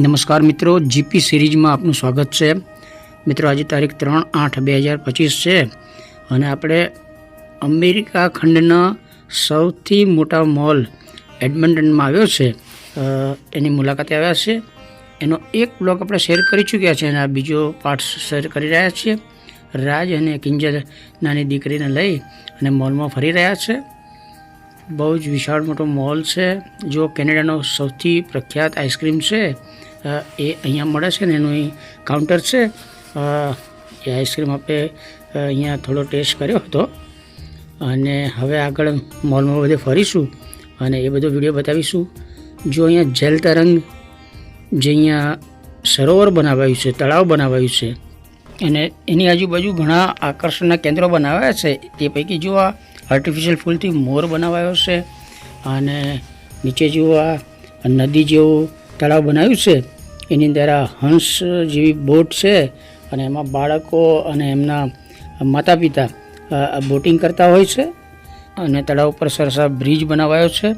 નમસ્કાર મિત્રો, જીપી સિરીઝમાં આપનું સ્વાગત છે. મિત્રો, આજે તારીખ ત્રણ આઠ બે હજાર પચીસ છે અને આપણે અમેરિકા ખંડના સૌથી મોટા મોલ એડમન્ટનમાં આવ્યો છે. એની મુલાકાતે આવ્યા છે. એનો એક બ્લોગ આપણે શેર કરી ચૂક્યા છે અને આ બીજો પાર્ટ શેર કરી રહ્યા છીએ. રાજ અને કિંજલ નાની દીકરીને લઈ અને મોલમાં ફરી રહ્યા છે. બહુ જ વિશાળ મોટો મોલ છે. જો કેનેડાનો સૌથી પ્રખ્યાત આઈસ્ક્રીમ છે એ અહીંયા મળે છે ને એનું અહીં કાઉન્ટર છે. એ આઈસ્ક્રીમ આપણે અહીંયા થોડો ટેસ્ટ કર્યો હતો. અને હવે આગળ મોલમાં બધે ફરીશું અને એ બધો વીડિયો બતાવીશું. જો અહીંયા જેલ તરંગ જે અહીંયા સરોવર બનાવાયું છે, તળાવ બનાવાયું છે, અને એની આજુબાજુ ઘણા આકર્ષણના કેન્દ્રો બનાવ્યા છે, તે પૈકી જો આ આર્ટિફિશિયલ ફૂલથી મોર બનાવાયો છે, અને નીચે જુઓ આ નદી જેવું તળાવ બનાવ્યું છે. એની અંદર આ હંસ જેવી બોટ છે અને એમાં બાળકો અને એમના માતા પિતા બોટિંગ કરતા હોય છે અને તળાવ ઉપર સરસ બ્રિજ બનાવાયો છે.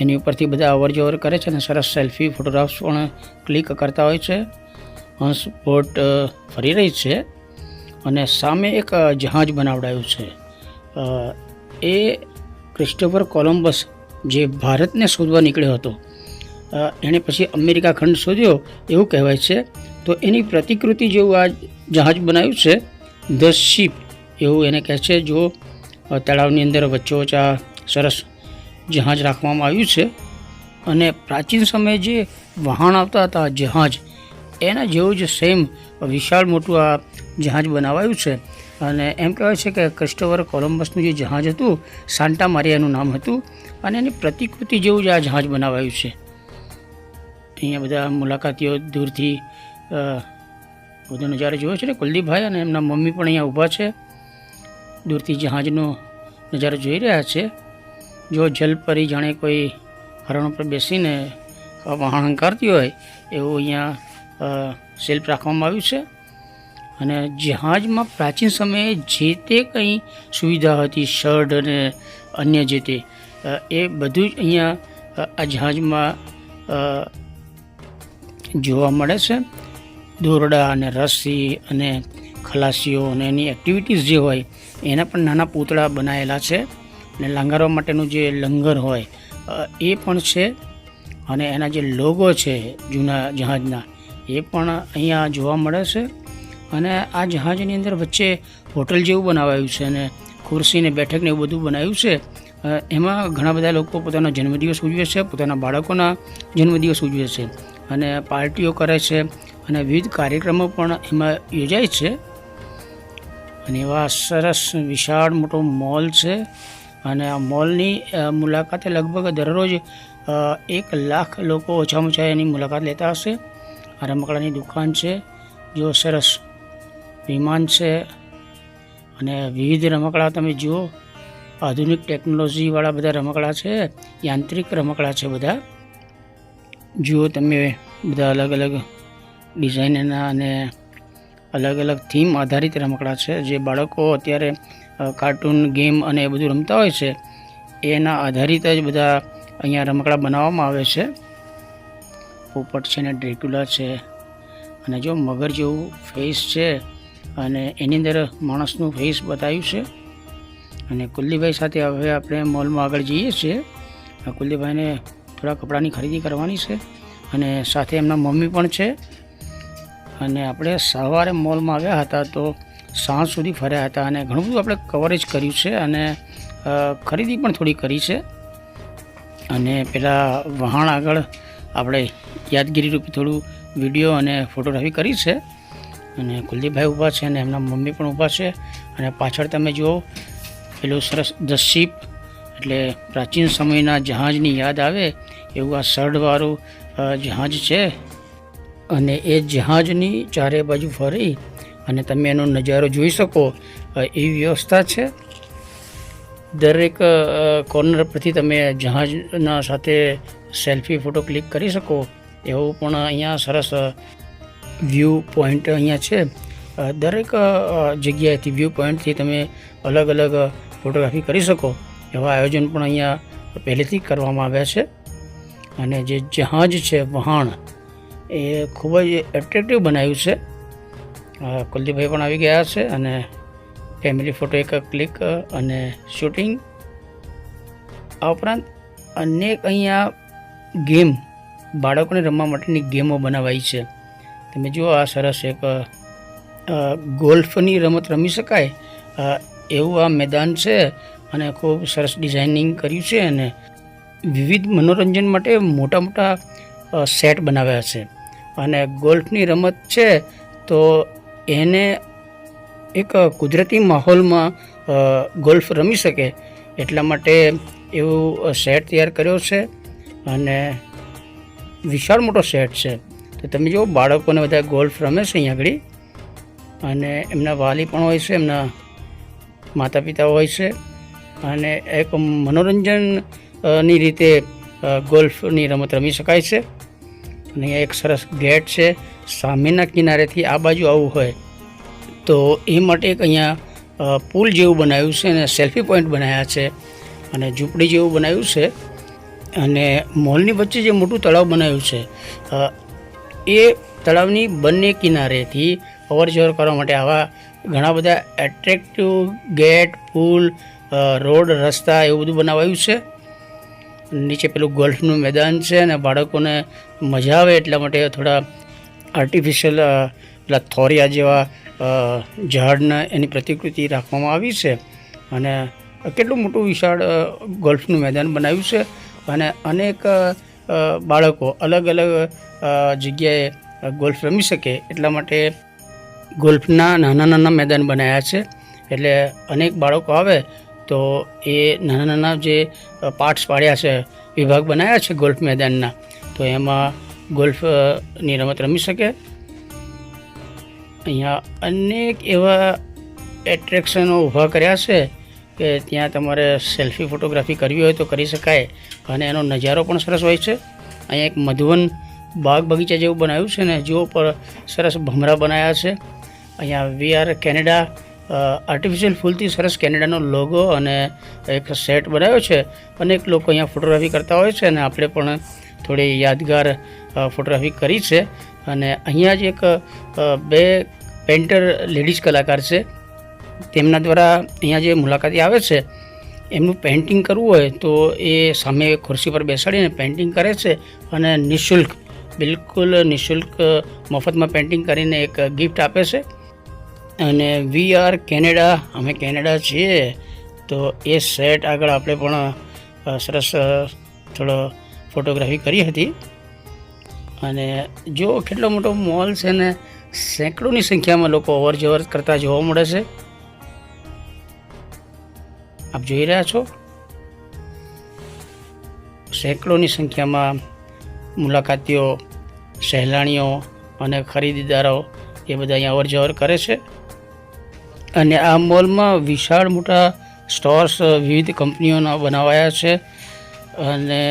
એની ઉપરથી બધા અવર કરે છે અને સરસ સેલ્ફી, ફોટોગ્રાફ્સ પણ ક્લિક કરતા હોય છે. હંસ, બોટ ફરી રહી છે અને સામે એક જહાજ બનાવડાયું છે. એ ક્રિસ્ટોફર કોલમ્બસ જે ભારતને શોધવા નીકળ્યો હતો. એણે પછી અમેરિકા ખંડ શોધ્યો, એવું કહેવાય છે. તો એની પ્રતિકૃતિ જેવું આ જહાજ બનાવ્યું છે ધ શીપ એવું એને કહે છે, જો તળાવની અંદર વચ્ચોવચ્ચ આ સરસ જહાજ રાખવામાં આવ્યું છે. અને પ્રાચીન સમયે જે વહાણ આવતા હતા જહાજ, એના જેવું જ સેમ વિશાળ મોટું આ જહાજ બનાવાયું છે. અને એમ કહેવાય છે કે ક્રિસ્ટોફર કોલમ્બસનું જે જહાજ હતું, સાન્ટા મારિયાનું નામ હતું. અને એની પ્રતિકૃતિ જેવું જ આ જહાજ બનાવાયું છે. અહીંયા બધા મુલાકાતીઓ દૂરથી બધો નજારો જોયો છે ને કુલદીપભાઈ અને એમના મમ્મી પણ અહીંયા ઊભા છે. દૂરથી જહાજનો નજારો જોઈ રહ્યા છે. જો જલપરી જાણે કોઈ હરણ ઉપર બેસીને વહાણ કરતી હોય, એવું અહીંયા શિલ્પ રાખવામાં આવ્યું છે. અને જહાજમાં પ્રાચીન સમયે જે તે કંઈ સુવિધા હતી શર્ટ અને અન્ય જે તે એ બધું જ અહીંયા આ જહાજમાં જોવા મળે છે. દોરડા અને રસ્સી અને ખલાસીઓ અને એની એક્ટિવિટીઝ જે હોય, એના પણ નાના પૂતળા બનાવેલા છે. અને લાંગારવા માટેનું જે લંગર હોય એ પણ છે. અને એના જે લોગો છે, જૂના જહાજના, એ પણ અહીંયા જોવા મળે છે. અને આ જહાજની અંદર વચ્ચે હોટલ જેવું બનાવાયું છે અને ખુરશીને બેઠકને એવું બધું બનાવ્યું છે. એમાં ઘણા બધા લોકો પોતાનો જન્મદિવસ ઉજવે છે, પોતાના બાળકોના જન્મદિવસ ઉજવે છે. અને પાર્ટીઓ કરે છે અને વિવિધ કાર્યક્રમો પણ એમાં યોજાય છે. અને એવા સરસ વિશાળ મોટો મોલ છે. અને આ મોલની મુલાકાતે લગભગ દરરોજ એક લાખ લોકો ઓછામાં ઓછા એની મુલાકાત લેતા હશે. આ રમકડાની દુકાન છે, જો સરસ વિમાન છે. અને વિવિધ રમકડા તમે જુઓ, આધુનિક ટેકનોલોજીવાળા બધા રમકડા છે, યાંત્રિક રમકડા છે બધા. જુઓ તમે બધા અલગ અલગ ડિઝાઇનના અને અલગ અલગ થીમ આધારિત રમકડા છે. જે બાળકો અત્યારે કાર્ટૂન, ગેમ અને એ બધું રમતા હોય છે, એના આધારિત જ બધા અહીંયા રમકડા બનાવવામાં આવે છે. પોપટ છે ને, ડ્રેક્યુલા છે અને જો મગર જેવું ફેસ છે અને એની અંદર માણસનું ફેસ બતાવ્યું છે. અને કુલદીપભાઈ સાથે હવે આપણે મોલમાં આગળ જઈએ છીએ. આ કુલદીપભાઈને થોડા કપડાની ખરીદી કરવાની છે. અને સાથે એમના મમ્મી પણ છે. અને આપણે સવારે મોલમાં આવ્યા હતા તો સાંજ સુધી ફર્યા હતા અને ઘણું બધું આપણે કવરેજ કર્યું છે અને ખરીદી પણ થોડી કરી છે. અને પેલા વહાણ આગળ આપણે યાદગીરી રૂપે થોડું વીડિયો અને ફોટોગ્રાફી કરી છે. અને કુલદીપભાઈ ઊભા છે અને એમના મમ્મી પણ ઊભા છે. અને પાછળ તમે જુઓ પેલું સરસ ધ શીપ એટલે પ્રાચીન સમયના જહાજની યાદ આવે એવું આ સર્ડવાળું અ, જહાજ છે અને એ જહાજની ચારે બાજુ ફરી અને તમે એનો નજારો જોઈ શકો. એ વ્યવસ્થા છે. દરેક કોર્નર પરથી તમે જહાજના સાથે સેલ્ફી ફોટો ક્લિક કરી શકો. એવું પણ અહીંયા સરસ વ્યૂ પોઈન્ટ અહીંયા છે. દરેક જગ્યાએથી વ્યૂ પોઈન્ટથી તમે અલગ અલગ ફોટોગ્રાફી કરી શકો. એવા આયોજન પણ અહીંયા પહેલેથી કરવામાં આવ્યા છે. અને જે જહાજ છે, વહાણ, એ ખૂબ જ એટ્રેક્ટિવ બનાવ્યું છે. કુલદીપભાઈ પણ આવી ગયા છે અને ફેમિલી ફોટો એક ક્લિક અને શૂટિંગ આ ઉપરાંત અનેક અહીંયા ગેમ બાળકોને રમવા માટેની ગેમો બનાવાઈ છે. તમે જુઓ, આ સરસ એક ગોલ્ફની રમત રમી શકાય. એવું આ મેદાન છે અને ખૂબ સરસ ડિઝાઇનિંગ કર્યું છે અને વિવિધ મનોરંજન માટે મોટા મોટા સેટ બનાવ્યા છે. અને ગોલ્ફની રમત છે તો એને એક કુદરતી માહોલમાં ગોલ્ફ રમી શકે એટલા માટે એવું સેટ તૈયાર કર્યો છે અને વિશાળ મોટો સેટ છે. તો તમે જુઓ, બાળકોને બધા ગોલ્ફ રમે છે અહીંયા આગળ. અને એમના વાલી પણ હોય છે, એમના માતા પિતા હોય છે. અને એક મનોરંજન ની રીતે ગોલ્ફની રમત રમી શકાય છે. અને એક સરસ ગેટ છે. સામેના કિનારેથી આ બાજુ આવવું હોય. તો એ માટે એક અહીંયા પુલ જેવું બનાવ્યું છે અને સેલ્ફી પોઈન્ટ બનાવ્યા છે. અને ઝૂંપડી જેવું બનાવ્યું છે. અને મોલની વચ્ચે જે મોટું તળાવ બનાવ્યું છે એ તળાવની બંને કિનારેથી અવર જવર કરવા માટે આવા ઘણા બધા એટ્રેક્ટિવ ગેટ પુલ રોડ, રસ્તા એવું બધું બનાવાયું છે. નીચે પેલું ગોલ્ફનું મેદાન છે અને બાળકોને મજા આવે એટલા માટે થોડા આર્ટિફિશિયલ પેલા થોરિયા જેવા ઝાડના એની પ્રતિકૃતિ રાખવામાં આવી છે. અને કેટલું મોટું વિશાળ ગોલ્ફનું મેદાન બનાવ્યું છે. અને અનેક બાળકો અલગ અલગ જગ્યાએ ગોલ્ફ રમી શકે એટલા માટે ગોલ્ફના નાના નાના મેદાન બનાવ્યા છે. એટલે અનેક બાળકો આવે તો એ નાના નાના જે પાર્ટ્સ પાડ્યા છે, વિભાગ બનાવ્યા છે ગોલ્ફ મેદાનના, તો એમાં ગોલ્ફની રમત રમી શકે. અહીંયા અનેક એવા એટ્રેક્શનો ઊભા કર્યા છે કે ત્યાં તમારે સેલ્ફી ફોટોગ્રાફી કરવી હોય તો કરી શકાય, અને એનો નજારો પણ સરસ હોય છે. અહીંયા એક મધુવન બાગ બગીચા જેવું બનાવ્યું છે ને, જેઓ પર સરસ ભમરા બનાવ્યા છે. અહીંયા વીઆર કેનેડા આર્ટિફિશિયલ ફૂલથી સરસ કેનેડાનો લોગો અને એક સેટ બનાવ્યો છે અનેક લોકો અહીંયા ફોટોગ્રાફી કરતા હોય છે અને આપણે પણ થોડી યાદગાર ફોટોગ્રાફી કરી છે. અને અહીંયા જ એક બે પેન્ટર લેડીઝ કલાકાર છે. તેમના દ્વારા અહીંયા જે મુલાકાતી આવે છે, એમનું પેઇન્ટિંગ કરવું હોય તો એ સામે ખુરશી પર બેસાડીને પેઇન્ટિંગ કરે છે અને નિઃશુલ્ક, બિલકુલ નિઃશુલ્ક મફતમાં પેઇન્ટિંગ કરીને એક ગિફ્ટ આપે છે. અને વી આર કેનેડા અમે કેનેડા છીએ, તો એ સેટ આગળ આપણે પણ સરસ થોડો ફોટોગ્રાફી કરી હતી. અને જો કેટલો મોટો મોલ છે ને, સેંકડોની સંખ્યામાં લોકો અવર જવર કરતા જોવા મળે છે. આપ જોઈ રહ્યા છો? સેંકડોની સંખ્યામાં મુલાકાતીઓ, સહેલાણીઓ અને ખરીદદારો એ બધા અહીંયા અવર જવર કરે છે. અને આ મોલમાં વિશાળ મોટા સ્ટોર્સ, વિવિધ કંપનીઓના બનાવાયા છે અને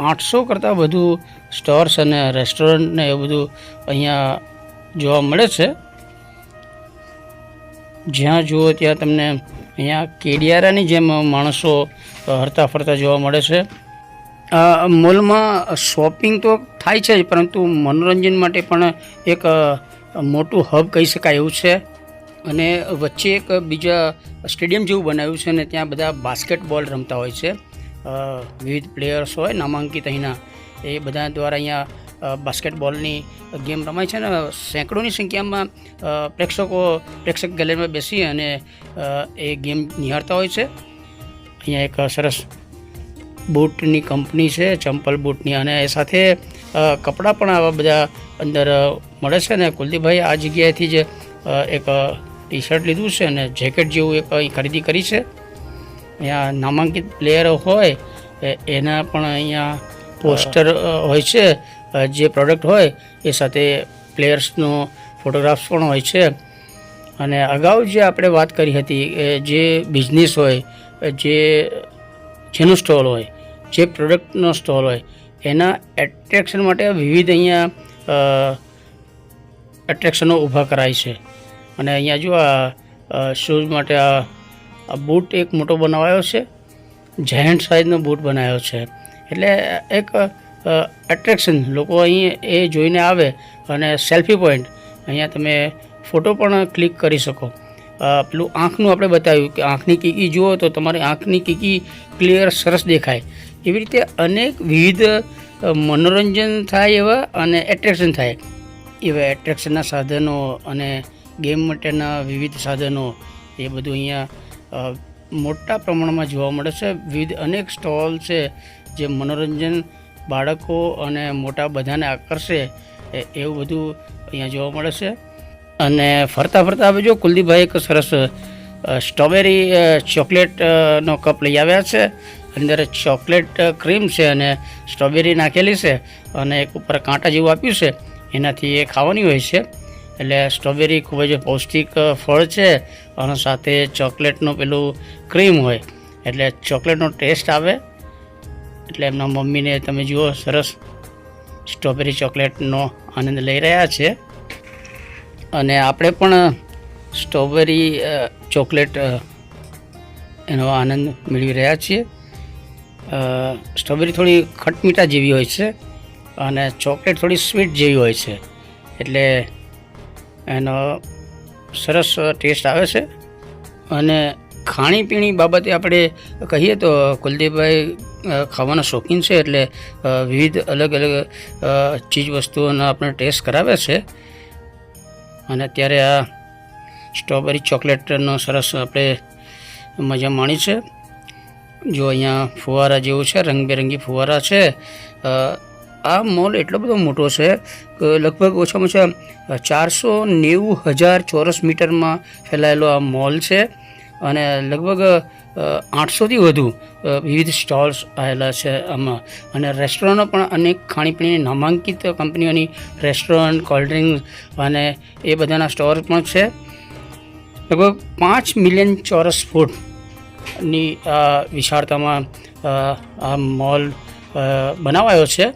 આઠસો કરતાં વધુ સ્ટોર્સ અને રેસ્ટોરન્ટ ને એ બધું અહીંયા જોવા મળે છે. જ્યાં જુઓ ત્યાં તમને અહીંયા કેડિયારાની જેમ માણસો હરતા ફરતા જોવા મળે છે. મોલમાં શોપિંગ તો થાય છે જ, પરંતુ મનોરંજન માટે પણ એક મોટું હબ કહી શકાય એવું છે. અને વચ્ચે એક બીજા સ્ટેડિયમ જેવું બનાવ્યું છે અને ત્યાં બધા બાસ્કેટબોલ રમતા હોય છે. વિવિધ પ્લેયર્સ હોય, નામાંકિત અહીંના. એ બધા દ્વારા અહીંયા બાસ્કેટબોલની ગેમ રમાય છે અને સેંકડોની સંખ્યામાં પ્રેક્ષકો, પ્રેક્ષક ગેલેરીમાં બેસી અને એ ગેમ નિહાળતા હોય છે. અહીંયા એક સરસ બૂટની કંપની છે, ચંપલ બૂટની અને એ સાથે કપડાં પણ આવા બધા અંદર મળે છે ને કુલદીપભાઈ આ જગ્યાએથી જ એક ટી શર્ટ લીધું છે અને જેકેટ જેવું એક અહીં ખરીદી કરી છે. અહીંયા નામાંકિત પ્લેયરો હોય એના પણ અહીંયા પોસ્ટર હોય છે. જે પ્રોડક્ટ હોય એ સાથે પ્લેયર્સનો ફોટોગ્રાફ્સ પણ હોય છે. અને અગાઉ જે આપણે વાત કરી હતી જે બિઝનેસ હોય જે, જેનો સ્ટોલ હોય, જે પ્રોડક્ટનો સ્ટોલ હોય, એના એટ્રેક્શન માટે વિવિધ અહીંયા એટ્રેક્શનો ઊભા કરાય છે. અને અહીંયા જો આ શૂઝ માટે આ બૂટ એક મોટો બનાવાયો છે. જાયન્ટ સાઇઝનો બૂટ બનાવ્યો છે. એટલે એક એટ્રેક્શન લોકો અહીં એ જોઈને આવે અને સેલ્ફી પોઈન્ટ અહીંયા તમે ફોટો પણ ક્લિક કરી શકો. પેલું આંખનું આપણે બતાવ્યું કે આંખની કીકી જુઓ તો તમારી આંખની કીકી ક્લિયર સરસ દેખાય. એવી રીતે અનેક વિવિધ મનોરંજન થાય એવા અને એટ્રેક્શન થાય. એવા એટ્રેક્શનના સાધનો અને ગેમ માટેના વિવિધ સાધનો એ બધું અહીંયા મોટા પ્રમાણમાં જોવા મળે છે. વિવિધ અનેક સ્ટોલ છે જે મનોરંજન બાળકો અને મોટા બધાને આકર્ષે એવું બધું અહીંયા જોવા મળે છે. અને ફરતા ફરતા હવે જો કુલદીપભાઈ એક સરસ સ્ટ્રોબેરી અ, ચોકલેટ અ, નો કપ લઈ આવ્યા છે. અંદર ચોકલેટ ક્રીમ છે અને સ્ટ્રોબેરી નાખેલી છે અને એક ઉપર કાંટા જેવું આપ્યું છે. એનાથી એ ખાવાની હોય છે. એટલે સ્ટ્રોબેરી ખૂબ જ પૌષ્ટિક ફળ છે અને સાથે ચોકલેટનું પેલું ક્રીમ હોય. એટલે ચોકલેટનો ટેસ્ટ આવે. એટલે એમના મમ્મીને તમે જુઓ, સરસ સ્ટ્રોબેરી ચોકલેટનો આનંદ લઈ રહ્યા છે. અને આપણે પણ સ્ટ્રોબેરી ચોકલેટ એનો આનંદ મેળવી રહ્યા છીએ. સ્ટ્રોબેરી થોડી ખટમીઠા જેવી હોય છે અને ચોકલેટ થોડી સ્વીટ જેવી હોય છે. એટલે એનો સરસ ટેસ્ટ આવે છે. અને ખાણીપીણી બાબતે આપણે કહીએ તો કુલદીપભાઈ ખાવાના શોખીન છે એટલે વિવિધ અલગ અલગ ચીજ વસ્તુઓનો આપણે ટેસ્ટ કરાવે છે. અને અત્યારે આ સ્ટ્રોબેરી ચોકલેટનો સરસ આપણે મજા માણી છે. જો અહીંયા ફુવારા જેવું છે, રંગબેરંગી ફુવારા છે આ મોલ એટલો બધો મોટો છે કે લગભગ ઓછામાં ઓછા ચારસો નેવું હજાર ચોરસ મીટરમાં ફેલાયેલો આ મોલ છે. અને લગભગ આઠસોથી વધુ વિવિધ સ્ટોલ્સ આવેલા છે આમાં. અને રેસ્ટોરન્ટો પણ અનેક ખાણીપીણીની નામાંકિત કંપનીઓની રેસ્ટોરન્ટ, કોલ્ડ ડ્રિંક્સ અને એ બધાના સ્ટોર પણ છે. લગભગ પાંચ મિલિયન ચોરસ ફૂટની વિશાળતામાં આ મોલ બનાવાયો છે.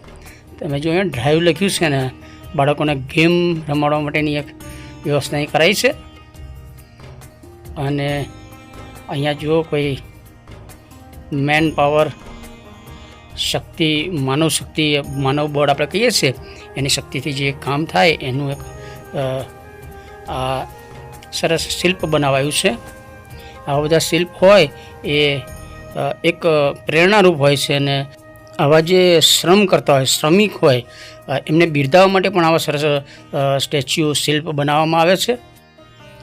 તમે જો અહીંયા ડ્રાઈવ લખ્યું છે ને, બાળકોને ગેમ રમાડવા માટેની એક વ્યવસ્થા કરાઈ છે. અને અહીંયા જુઓ કોઈ મેન પાવર શક્તિ, માનવ શક્તિ, માનવ બળ આપણે કહીએ છીએ, એની શક્તિથી જે કામ થાય એનું એક આ સરસ શિલ્પ બનાવાયું છે. આવા બધા શિલ્પ હોય એ એક પ્રેરણારૂપ હોય છે અને આવા જે શ્રમ કરતા હોય, શ્રમિક હોય એમને બિરદાવવા માટે પણ આવા સરસ સ્ટેચ્યુ, શિલ્પ બનાવવામાં આવે છે.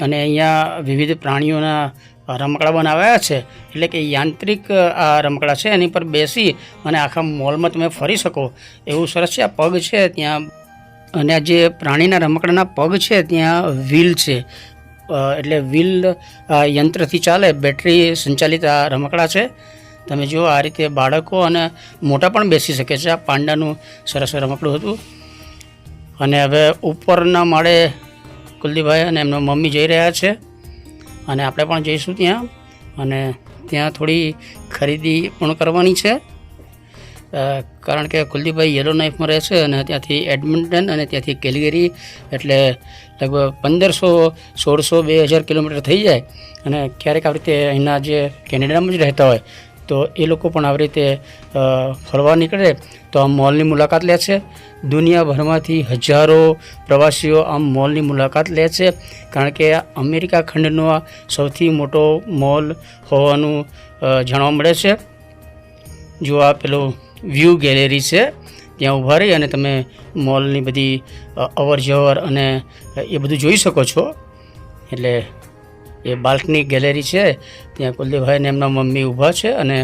અને અહીંયા વિવિધ પ્રાણીઓના રમકડા બનાવ્યા છે. એટલે કે યાંત્રિક આ રમકડા છે. એની પર બેસી અને આખા મોલમાં તમે ફરી શકો. એવું સરસ છે. આ પગ છે ત્યાં. અને આ જે પ્રાણીના રમકડાના પગ છે ત્યાં વ્હીલ છે. એટલે વ્હીલ યંત્રથી ચાલે. બેટરી સંચાલિત આ રમકડા છે. તમે જુઓ, આ રીતે બાળકો અને મોટા પણ બેસી શકે છે. આ પાંડાનું સરસ રમકડું હતું. અને હવે ઉપરના માળે કુલદીપભાઈ અને એમનો મમ્મી જઈ રહ્યા છે. અને આપણે પણ જઈશું ત્યાં. અને ત્યાં થોડી ખરીદી પણ કરવાની છે. કારણ કે કુલદીપભાઈ યલો નાઇફમાં રહે છે અને ત્યાંથી એડમિન્ટન અને ત્યાંથી કેલગરી એટલે લગભગ પંદરસો, સોળસો, બે હજાર કિલોમીટર થઈ જાય. અને ક્યારેક આવી રીતે અહીંના જે કેનેડામાં જ રહેતા હોય તો એ લોકો પણ આવી રીતે ફરવા નીકળે તો આ મોલની મુલાકાત લે છે. દુનિયાભરમાંથી હજારો પ્રવાસીઓ આ મોલની મુલાકાત લે છે. કારણ કે અમેરિકા ખંડનો આ સૌથી મોટો મોલ હોવાનું જાણવા મળે છે. જો આ પેલું વ્યૂ ગેલેરી છે, ત્યાં ઊભા રહી અને તમે મોલની બધી અવર જવર અને એ બધું જોઈ શકો છો. એટલે એ બાલ્કની ગેલેરી છે. ત્યાં કુલદીપભાઈ અને એમના મમ્મી ઊભા છે અને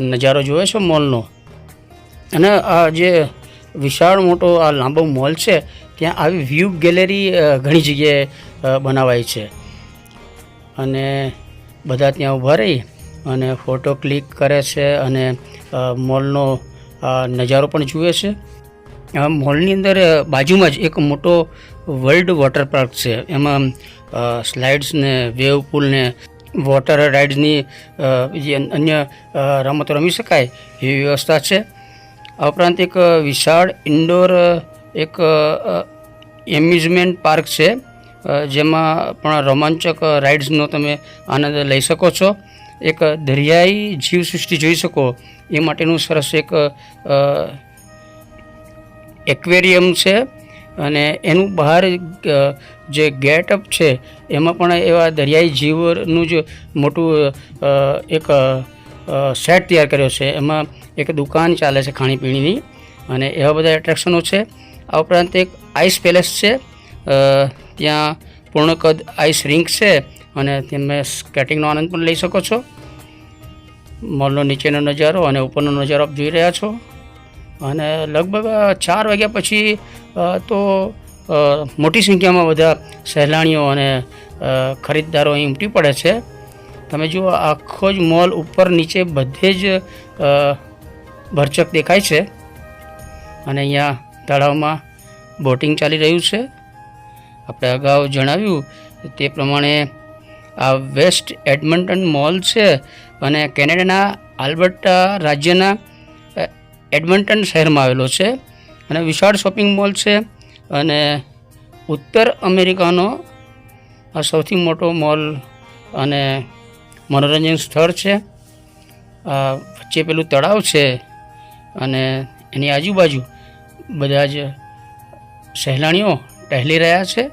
નજારો જોવે છે મોલનો. અને આ જે વિશાળ મોટો આ લાંબો મોલ છે, ત્યાં આવી વ્યૂ ગેલેરી ઘણી જગ્યાએ બનાવાય છે. અને બધા ત્યાં ઊભા રહી અને ફોટો ક્લિક કરે છે અને મોલનો નજારો પણ જુએ છે. મોલની અંદર બાજુમાં જ એક મોટો વર્લ્ડ વોટર પાર્ક છે. એમાં સ્લાઇડ્સ ને વેવ પુલ ને વોટર રાઇડ્સની જે અન્ય રમતો રમી શકાય એવી વ્યવસ્થા છે. આ ઉપરાંત એક વિશાળ ઇન્ડોર એક એમ્યુઝમેન્ટ પાર્ક છે જેમાં પણ રોમાંચક રાઇડ્સનો તમે આનંદ લઈ શકો છો. એક દરિયાઈ જીવસૃષ્ટિ જોઈ શકો, એ માટેનું સરસ એક એક્વેરિયમ છે. અને એનું બહાર જે ગેટઅપ છે, એમાં પણ એવા દરિયાઈ જીવનું જ મોટું એક સેટ તૈયાર કર્યો છે. એમાં એક દુકાન ચાલે છે ખાણીપીણીની અને એવા બધા એટ્રેક્શનો છે. આ ઉપરાંત એક આઈસ પેલેસ છે. ત્યાં પૂર્ણ કદ આઈસ રિંક છે અને તમે સ્કેટિંગનો આનંદ પણ લઈ શકો છો. મોલનો નીચેનો નજારો અને ઉપરનો નજારો આપ જોઈ રહ્યા છો. અને લગભગ ચાર વાગ્યા પછી તો મોટી સંખ્યામાં બધા સહેલાણીઓ અને ખરીદદારો અહીં ઉમટી પડે છે. તમે જુઓ, આખો જ મોલ ઉપર નીચે બધે જ ભરચક દેખાય છે. અને અહીંયા તળાવમાં બોટિંગ ચાલી રહ્યું છે. આપણે અગાઉ જણાવ્યું તે પ્રમાણે આ વેસ્ટ એડમન્ટન મોલ છે અને કેનેડાના આલ્બર્ટા રાજ્યના એડમન્ટન શહેરમાં આવેલો છે અને વિશાળ શોપિંગ મોલ છે અને ઉત્તર અમેરિકાનો આ સૌથી મોટો મોલ અને મનોરંજન સ્થળ છે. વચ્ચે પેલું તળાવ છે અને એની આજુબાજુ બધા જ સહેલાણીઓ ટહેલી રહ્યા છે.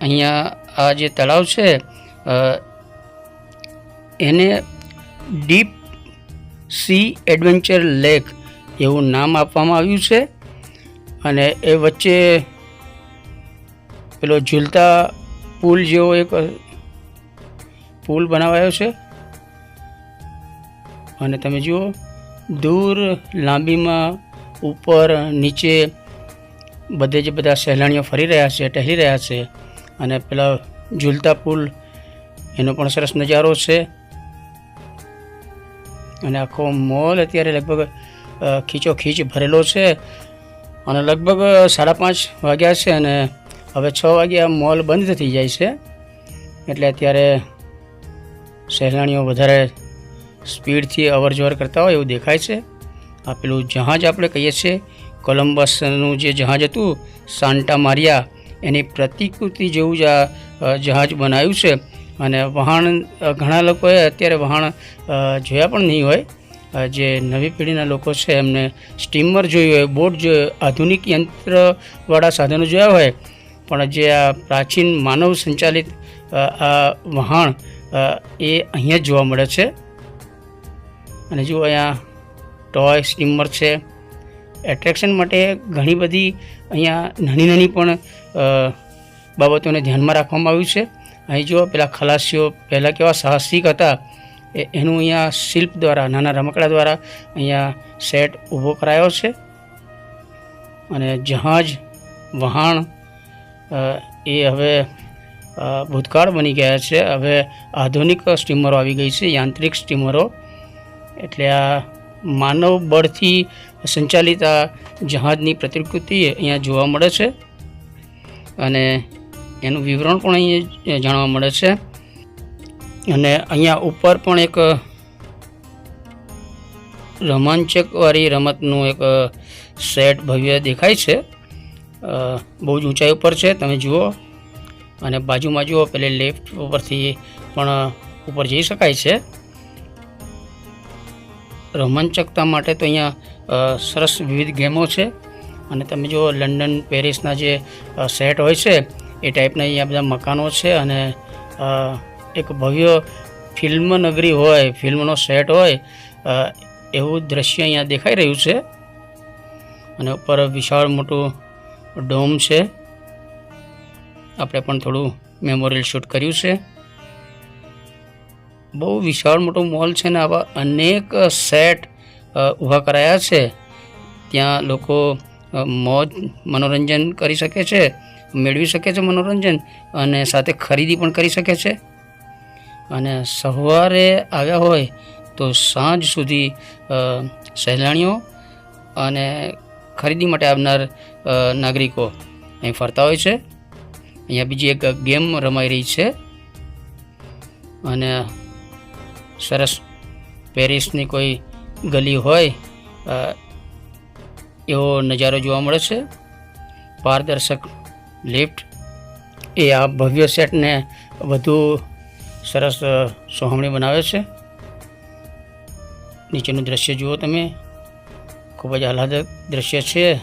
અહીંયા આ જે તળાવ છે એને ડીપ સી એડવેન્ચર લેક એવું નામ આપવામાં આવ્યું છે. અને એ વચ્ચે પેલો ઝૂલતા પુલ જેવો એક પુલ બનાવાયો છે. અને તમે જુઓ, દૂર લાંબીમાં ઉપર નીચે બધે જ બધા સહેલાણીઓ ફરી રહ્યા છે ટહેરી રહ્યા છે. અને પેલા ઝૂલતા પુલ એનો પણ સરસ નજારો છે. અને આખો મોલ અત્યારે લગભગ ખીચો ખીચોખીચ ભરેલો છે. અને લગભગ સાડા પાંચ વાગ્યા છે અને હવે છ વાગ્યા મોલ બંધ થઈ જાય છે. એટલે અત્યારે સહેલાણીઓ વધારે સ્પીડથી અવર જવર કરતા હોય એવું દેખાય છે. આ પેલું જહાજ આપણે કહીએ છીએ કોલમ્બસનું જે જહાજ હતું, સાન્ટા મારિયા, એની પ્રતિકૃતિ જેવું જ આ જહાજ બનાવ્યું છે. અને વહાણ ઘણા લોકોએ અત્યારે વહાણ જોયા પણ નહીં હોય. જે નવી પેઢીના લોકો છે, એમને સ્ટીમર જોયું હોય, બોટ જોયું આધુનિક યંત્રવાળા સાધનો જોયા હોય. પણ જે આ પ્રાચીન માનવ સંચાલિત આ વહાણ એ અહીંયા જ જોવા મળે છે. અને જુઓ અહીંયા ટોય, સ્ટીમર છે. એટ્રેક્શન માટે ઘણી બધી અહીંયા નાની નાની પણ બાબતોને ધ્યાનમાં રાખવામાં આવ્યું છે. અહીં જુઓ, પેલા ખલાસીઓ, પહેલાં કેવા સાહસિક હતા. એનું અહીંયા શિલ્પ દ્વારા, નાના રમકડા દ્વારા અહીંયા સેટ ઊભો કરાયો છે. અને જહાજ, વહાણ એ હવે ભૂતકાળ બની ગયા છે. હવે આધુનિક સ્ટીમરો આવી ગઈ છે, યાંત્રિક સ્ટીમરો. એટલે આ માનવ બળથી સંચાલિત આ જહાજની પ્રતિકૃતિ અહીંયા જોવા મળે છે. અને એનું વિવરણ પણ અહીં જાણવા મળે છે. અને અહીંયા ઉપર પણ એક રોમાંચકવાળી રમતનું એક સેટ ભવ્ય દેખાય છે. બહુ જ ઊંચાઈ ઉપર છે, તમે જુઓ. અને બાજુમાં જુઓ, પેલે લેફ્ટ ઉપરથી પણ ઉપર જઈ શકાય છે. રોમાંચકતા માટે તો અહીંયા સરસ વિવિધ ગેમો છે. અને તમે જુઓ, લંડન પેરિસના જે સેટ હોય છે એ ટાઈપના અહીંયા બધા મકાનો છે અને એક ભવ્ય ફિલ્મ નગરી હોય, ફિલ્મનો સેટ હોય એવું દ્રશ્ય અહીંયા દેખાઈ રહ્યું છે. અને ઉપર વિશાળ મોટું ડોમ છે. આપણે પણ થોડું મેમોરિયલ શૂટ કર્યું છે. બહુ વિશાળ મોટો મોલ છે ને આવા અનેક સેટ ઊભા કરાયા છે. ત્યાં લોકો મોજ, મનોરંજન કરી શકે છે. મેળવી શકે છે મનોરંજન અને સાથે ખરીદી પણ કરી શકે છે. અને સવારે આવ્યા હોય તો સાંજ સુધી સહેલાણીઓ અને ખરીદી માટે આવનાર નાગરિકો અહીં ફરતા હોય છે. અહીંયા બીજી એક ગેમ રમાઈ રહી છે. અને સરસ પેરિસની કોઈ ગલી હોય એવો નજારો જોવા મળે છે. પારદર્શક લિફ્ટ. એ આ ભવ્ય સેટને વધુ સરસ સોહમણી બનાવે છે. નીચેનું દ્રશ્ય જુઓ તમે. ખૂબ જ આહલાદક દ્રશ્ય છે.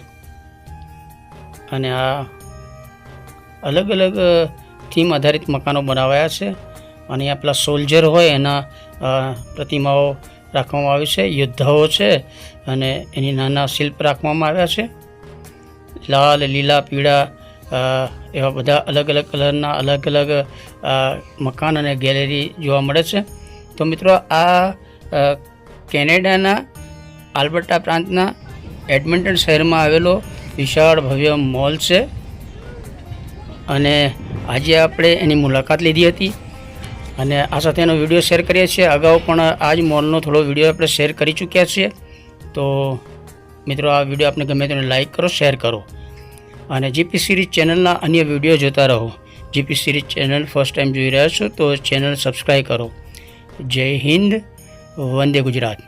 અને આ અલગ અલગ થીમ આધારિત મકાનો બનાવાયા છે. અને અહીંયા પેલા સોલ્જર હોય એના પ્રતિમાઓ રાખવામાં આવી છે. યોદ્ધાઓ છે અને એની નાના શિલ્પ રાખવામાં આવ્યા છે. લાલ, લીલા, પીળા એવા બધા અલગ અલગ કલરના અલગ અલગ મકાન અને ગેલેરી જોવા મળે છે. તો મિત્રો આ કેનેડાના આલ્બર્ટા પ્રાંતના એડમિન્ટન શહેરમાં આવેલો વિશાળ ભવ્ય મોલ છે. અને આજે આપણે એની મુલાકાત લીધી હતી. અને આ સાથે એનો વીડિયો શેર કરીએ છીએ. અગાઉ પણ આ જ મોલનો થોડો વીડિયો આપણે શેર કરી ચૂક્યા છીએ. તો મિત્રો, આ વીડિયો આપને ગમે તેને લાઈક કરો, શેર કરો. અને જીપી સિરીઝ ચેનલના અન્ય વીડિયો જોતા રહો. GP series channel first time જોઈ રહ્યા છો તો ચેનલ સબસ્ક્રાઈબ કરો. જય હિન્દ, વંદે ગુજરાત.